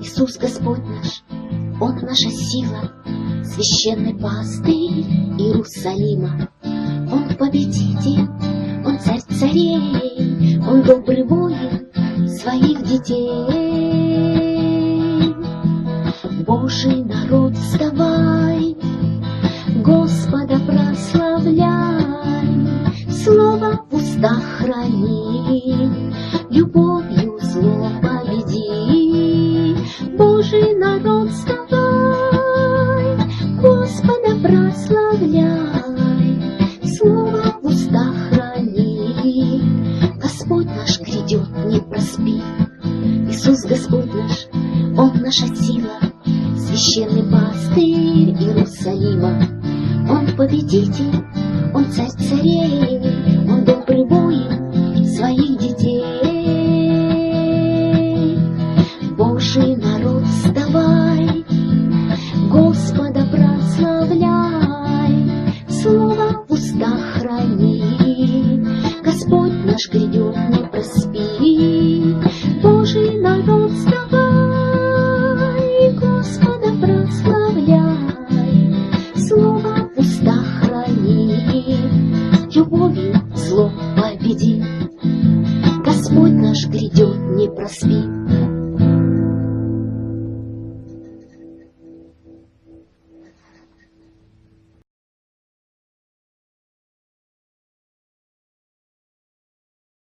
Иисус Господь наш, Он наша сила, священный пастырь Иерусалима. Он победитель, Он царь царей, Он добрый воин своих детей. Божий народ, вставай, Господа прославляй, Слово в устах храни, любовью Божий народ, вставай, Господа прославляй, Слово в устах храни. Господь наш грядет, не проспи. Иисус Господь наш, Он наша сила, священный пастырь Иерусалима. Он победитель, Он царь царей, Он добрый воин своих детей. Божий наш грядет не проспи, Божий народ, вставай, Господа прославляй, Слово в устах храни, любовью зло победи. Господь наш грядет не проспит.